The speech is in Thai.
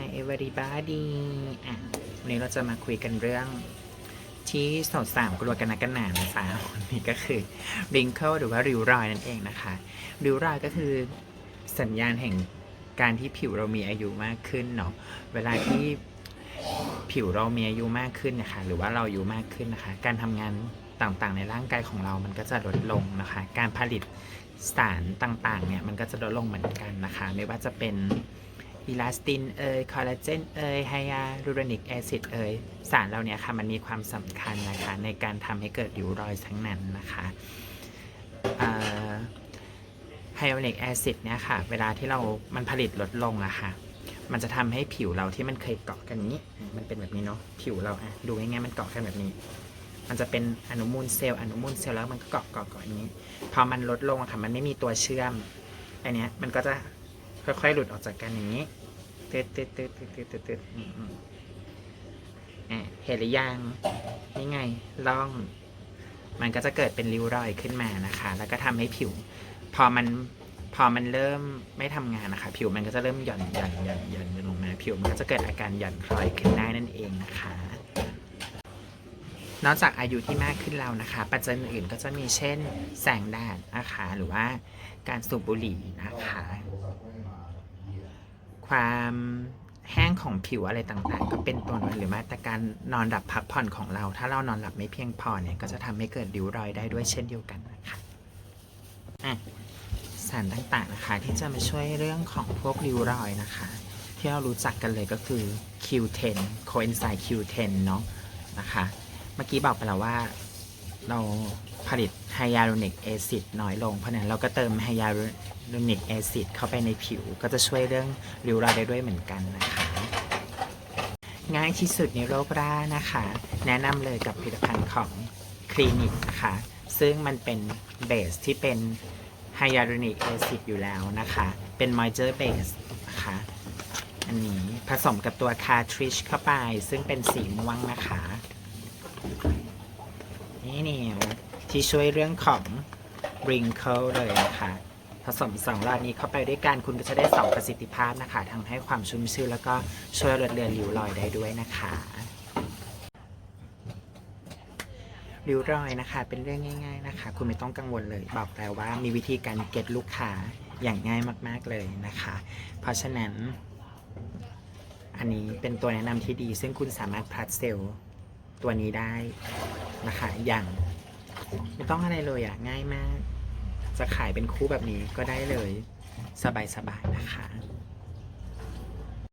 Hi everybody อะวันนี้เราจะมาคุยกันเรื่องที่สาวสามกลัวกันนักกันหนานะจ๊ะวันนี้ก็คือ wrinkle หรือว่าริ้วรอยนั่นเองนะคะ ริ้วรอยก็คือสัญญาณแห่งการที่ผิวเรามีอายุมากขึ้นเนาะ เวลาที่ผิวเรามีอายุมากขึ้นนะคะ หรือว่าเราอายุมากขึ้นนะคะ การทำงานต่างๆ ในร่างกายของเรามันก็จะลดลงนะคะ การผลิตสารต่างๆ เนี่ยมันก็จะลดลงเหมือนกันนะคะ ไม่ว่าจะเป็น อีลาสตินเอยคอลลาเจนเอยไฮยาลูรอนิกแอซิดเอยสารเหล่านี้ค่ะมันมีความสำคัญนะคะในการทำให้เกิดริ้วรอยทั้งนั้นนะคะไฮยาลูรอนิกแอซิดเนี่ยค่ะเวลาที่เรามันผลิตลดลงอะค่ะมันจะทำให้ผิวเราที่มันเคยเกาะกันนี้ มันเป็นแบบนี้เนาะผิวเราอะดูง่ายๆมันเกาะกันแบบนี้มันจะเป็นอนุมูลเซลล์อนุมูลเซลล์แล้วมันก็เกาะเกาะเกาะอย่างนี้ พอมันลดลงอะค่ะมันไม่มีตัวเชื่อมอันเนี้ยมันก็จะ ค่อยๆหลุดออกจากกันอย่างนี้เตืดตืดตืดตืดตืดตืดตืดเห็นหรือยังนี่ไงล่อง มันก็จะเกิดเป็นริ้วรอยขึ้นมานะคะ แล้วก็ทำให้ผิว พอมันพอมันเริ่มไม่ทำงานนะคะ ผิวมันก็จะเริ่มหย่อนหย่อนหย่อนหย่อนลงมาผิวมันก็จะเกิดอาการหย่อนคล้อยขึ้นได้นั่นเองนะคะนอกจากอายุที่มากขึ้นแล้วนะคะ ปัจจัยอื่นก็จะมีเช่น แสงแดดนะคะ หรือว่าการสูบบุหรี่นะคะ ความแห้งของผิวอะไรต่างๆ ก็เป็นตัวนั้นหรือแม้แต่การนอนหลับพักผ่อนของเรา ถ้าเรานอนหลับไม่เพียงพอเนี่ยก็จะทำให้เกิดริ้วรอยได้ด้วยเช่นเดียวกันนะคะอะสารต่างๆนะคะที่จะมาช่วยเรื่องของพวกริ้วรอยนะคะ ที่เรารู้จักกันเลยก็คือ Q10 coenzyme Q10 เนาะนะคะ เมื่อกี้บอกไปแล้วว่าเรา ผลิตไฮยาลูรอนิกแอซิดน้อยลง เพราะนั้นเราก็เติมไฮยาลูรอนิกแอซิดเข้าไปในผิว ก็จะช่วยเรื่องริ้วรอยได้ด้วยเหมือนกันนะคะ ง่ายที่สุดในโรครานะคะ แนะนำเลยกับผลิตภัณฑ์ของคลินิกนะคะ ซึ่งมันเป็นเบสที่เป็นไฮยาลูรอนิกแอซิดอยู่แล้วนะคะ เป็น moisture base นะคะอันนี้ผสมกับตัวคาทริชเข้าไป ซึ่งเป็นสีม่วงนะคะ นี่นี่ ที่ช่วยเรื่องของ wrinkle เลยนะคะผสมสองรอดนี้เข้าไปด้วยกันคุณก็จะได้สองประสิทธิภาพนะคะทั้งให้ความชุ่มชื้นแล้วก็ช่วยลดเลือนริ้วรอยได้ด้วยนะคะริ้วรอยนะคะ เป็นเรื่องง่าย ๆนะคะ คุณไม่ต้องกังวลเลยบอกแล้วว่ามีวิธีการเก็ตลูกค้าอย่างง่ายมากๆเลยนะคะ เพราะฉะนั้น อันนี้เป็นตัวแนะนำที่ดี ซึ่งคุณสามารถพลัดเซลล์ตัวนี้ได้นะคะอย่าง ไม่ต้องอะไรเลยอะง่ายมาก จะขายเป็นคู่แบบนี้ก็ได้เลย สบายๆนะคะ